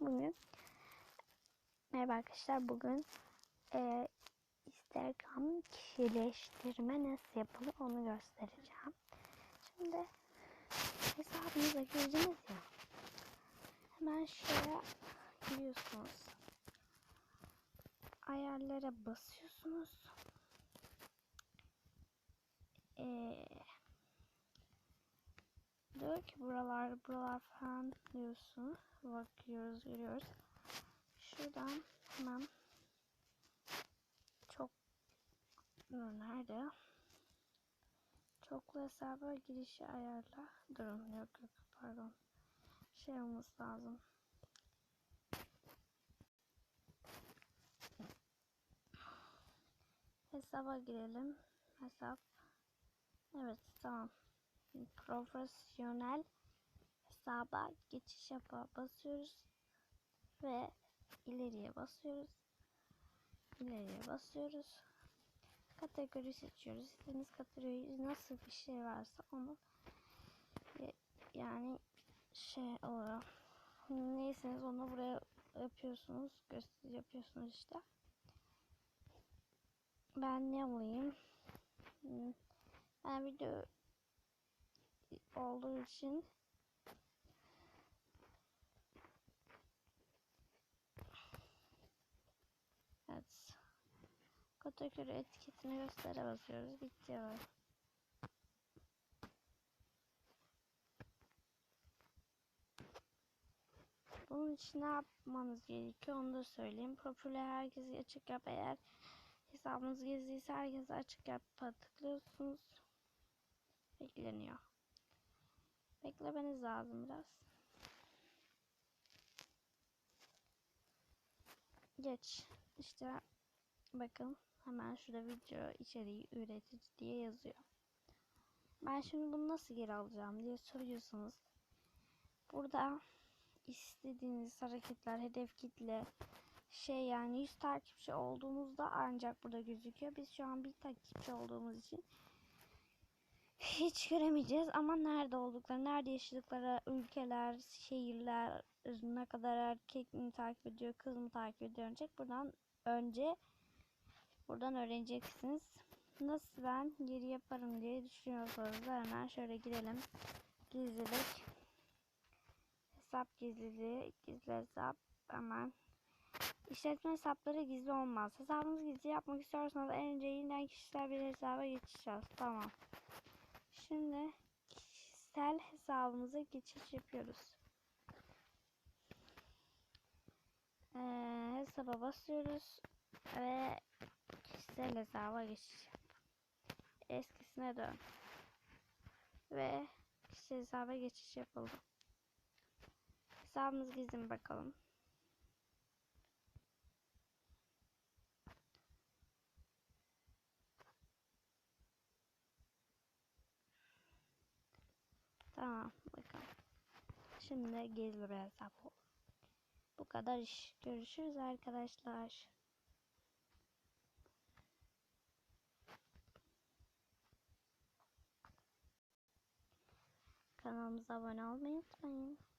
bugün merhaba arkadaşlar bugün e, Instagram kişileştirme nasıl yapılır onu göstereceğim. Şimdi hesabınıza girdiniz ya. Hemen şuraya giriyorsunuz. Ayarlara basıyorsunuz. Diyor ki buralar buralar falan diyorsun. Bakıyoruz görüyoruz. Şuradan hemen çok Dur, nerede? Çoklu hesaba girişi ayarla. Durun yok yok pardon. Şey olması lazım. Hesaba girelim. Hesap. Evet tamam profesyonel hesaba geçiş yapa basıyoruz ve ileriye basıyoruz. İleriye basıyoruz. Kategori seçiyoruz. İstediğiniz kategori nasıl bir şey varsa onu yani şey olarak neyseniz onu buraya yapıyorsunuz. Göster yapıyorsunuz işte. Ben ne alayım? Hmm, ben video olduğu için Evet. Kategori etiketini göstere basıyoruz. Bitti ya. Bunun için ne yapmanız gerekiyor onu da söyleyeyim. Profile herkese açık yap eğer hesabınız gizliyse herkese açık yap tıklıyorsunuz. Bekleniyor. Beklemeniz lazım biraz. Geç. İşte bakın hemen şurada video içeriği üretici diye yazıyor. Ben şimdi bunu nasıl geri alacağım diye soruyorsunuz. Burada istediğiniz hareketler, hedef kitle, şey yani 100 takipçi olduğumuzda ancak burada gözüküyor. Biz şu an bir takipçi olduğumuz için hiç göremeyeceğiz ama nerede oldukları, nerede yaşadıkları ülkeler, şehirler, ne kadar erkek mi takip ediyor, kız mı takip ediyor öğrenecek. Buradan önce buradan öğreneceksiniz. Nasıl ben geri yaparım diye düşünüyorsanız hemen şöyle girelim. Gizlilik. Hesap gizliliği. Gizli hesap. Hemen. İşletme hesapları gizli olmaz. Hesabınızı gizli yapmak istiyorsanız en önce yeniden kişisel bir hesaba geçeceğiz. Tamam. Şimdi kişisel hesabımıza geçiş yapıyoruz. Ee, hesaba basıyoruz ve kişisel hesaba geçiş yap. Eskisine dön. Ve kişisel hesaba geçiş yapıldı. Hesabımız gizli bakalım. Tamam bakalım. Şimdi gizli bir hesap oldu. Bu kadar iş. Görüşürüz arkadaşlar. Kanalımıza abone olmayı unutmayın.